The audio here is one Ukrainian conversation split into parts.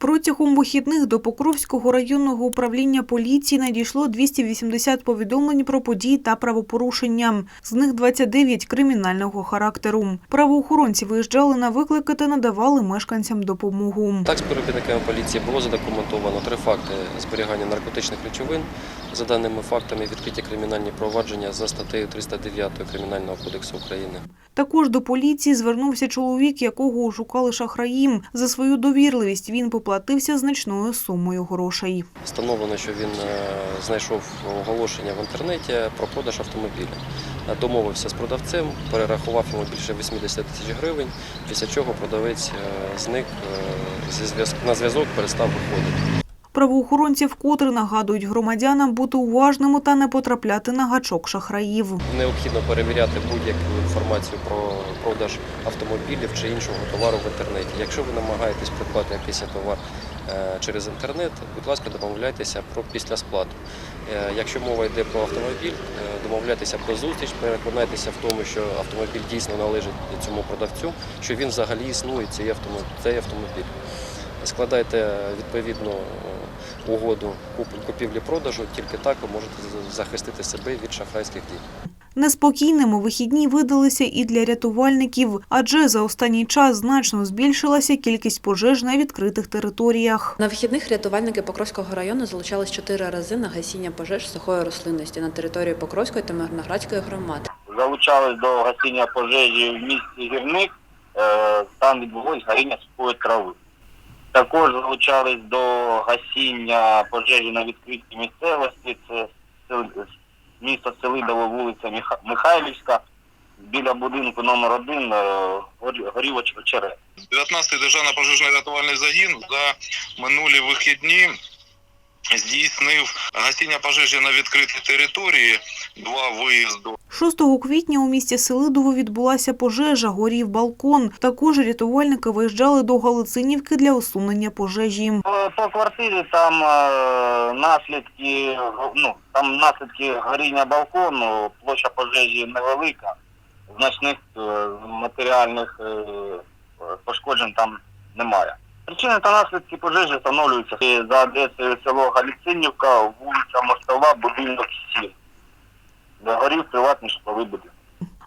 Протягом вихідних до Покровського районного управління поліції надійшло 280 повідомлень про події та правопорушення. З них 29 кримінального характеру. Правоохоронці виїжджали на виклики та надавали мешканцям допомогу. Так, співробітниками поліції було задокументовано три факти зберігання наркотичних речовин. За даними фактами, відкриті кримінальні провадження за статтею 309 Кримінального кодексу України. Також до поліції звернувся чоловік, якого ошукали шахраїм. За свою довірливість він поплатився значною сумою грошей. Встановлено, що він е, знайшов оголошення в інтернеті про продаж автомобіля. Е, Домовився з продавцем, перерахував йому більше 80 тисяч гривень, після чого продавець е, зник на зв'язок, перестав виходити. Правоохоронці вкотре нагадують громадянам бути уважними та не потрапляти на гачок шахраїв. Необхідно перевіряти будь-яку інформацію про продаж автомобілів чи іншого товару в інтернеті. Якщо ви намагаєтесь придбати якийсь товар е, через інтернет, будь ласка, домовляйтеся про післясплату. Е, Якщо мова йде про автомобіль, е, домовляйтеся про зустріч, переконайтеся в тому, що автомобіль дійсно належить цьому продавцю, що він взагалі існує цей автомобіль. Складайте відповідну е, угоду купівлі-продажу, тільки так ви можете захистити себе від шахрайських дій. Неспокійними вихідні видалися і для рятувальників, адже за останній час значно збільшилася кількість пожеж на відкритих територіях. На вихідних рятувальники Покровського району залучались чотири рази на гасіння пожеж сухої рослинності на території Покровської та Мирноградської громад. залучались до гасіння пожежі в місті Гірник, е, там відбулось горіння сухої трави. Також залучались до гасіння пожежі на відкритій місцевості, це місто Селидово, вулиця Михайлівська, біля будинку номер 1 горів очерет. 19-й державний пожежно-рятувальний загін за минулі вихідні здійснив гасіння пожежі на відкритій території, два виїзду. 6 квітня у місті Селидово відбулася пожежа, горів балкон. Також рятувальники виїжджали до Галицинівки для усунення пожежі. По, квартирі там е, наслідки, ну, там наслідки горіння балкону, площа пожежі невелика, значних е, матеріальних е, пошкоджень там немає. Причини та наслідки пожежі встановлюються за адресою село Галіцинівка, вулиця Мостова, будинок 7. Де горів приватний житловий будинок.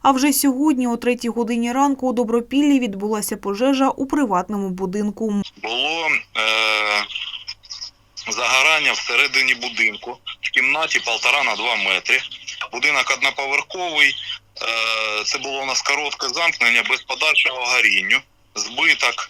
А вже сьогодні, о третій годині ранку, у Добропіллі відбулася пожежа у приватному будинку. Було е, загорання всередині будинку в кімнаті полтора на два метри. Будинок одноповерховий. Е, це було у нас коротке замкнення без подальшого горінню. Збиток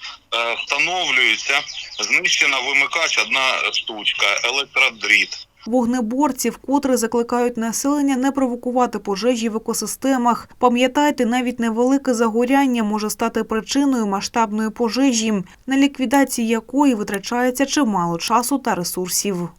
встановлюється. Знищена вимикач одна штучка, електродріт. Вогнеборці вкотре закликають населення не провокувати пожежі в екосистемах. Пам'ятайте, навіть невелике загоряння може стати причиною масштабної пожежі, на ліквідації якої витрачається чимало часу та ресурсів.